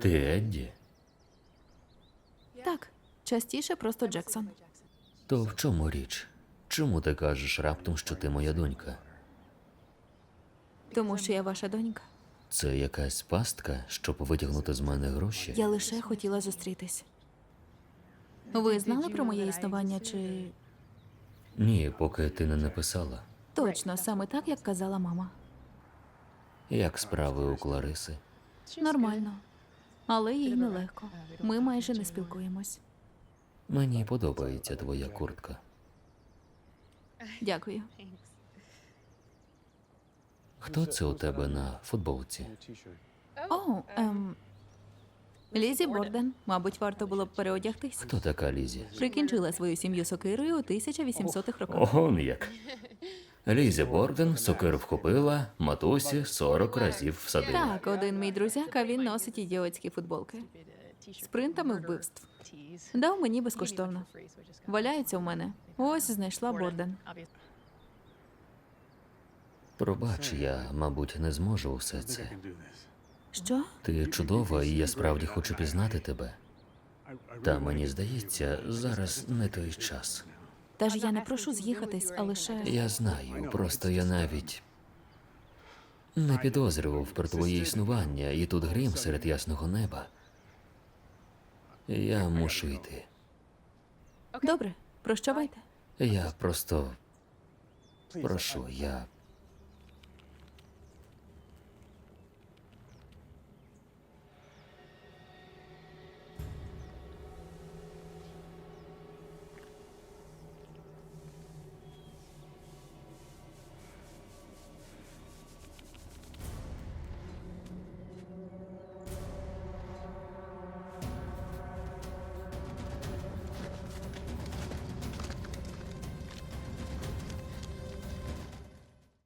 Ти Едді? Так, частіше просто Джексон. То в чому річ? Чому ти кажеш раптом, що ти моя донька? Тому що я ваша донька. Це якась пастка, щоб витягнути з мене гроші? Я лише хотіла зустрітись. Ви знали про моє існування чи Ні, поки ти не написала. точно саме так, як казала мама? Як справи у Клариси? Нормально. Але їй нелегко. Ми майже не спілкуємось. Мені подобається твоя куртка. Дякую. Хто це у тебе на футболці? О, ем. Лізі Борден. Мабуть, варто було б переодягтись. Хто така Лізі? Прикінчила свою сім'ю сокирою у 1800-х роках. Он як. Лізі Борден сокиру вхопила, матусі 40 разів всадила. Так, один мій друзяка, він носить ідіотські футболки. З принтами вбивств. Дав мені безкоштовно. Валяється в мене. Ось знайшла Борден. Пробач, я, мабуть, не зможу усе це. Що? Ти чудова, і я справді хочу пізнати тебе. Та мені здається, зараз не той час. Та ж я не прошу з'їхатись, а лише. Я знаю, просто я навіть не підозрював про твоє існування, і тут грім серед ясного неба. Я мушу йти. Добре, прощавайте. Я просто прошу, я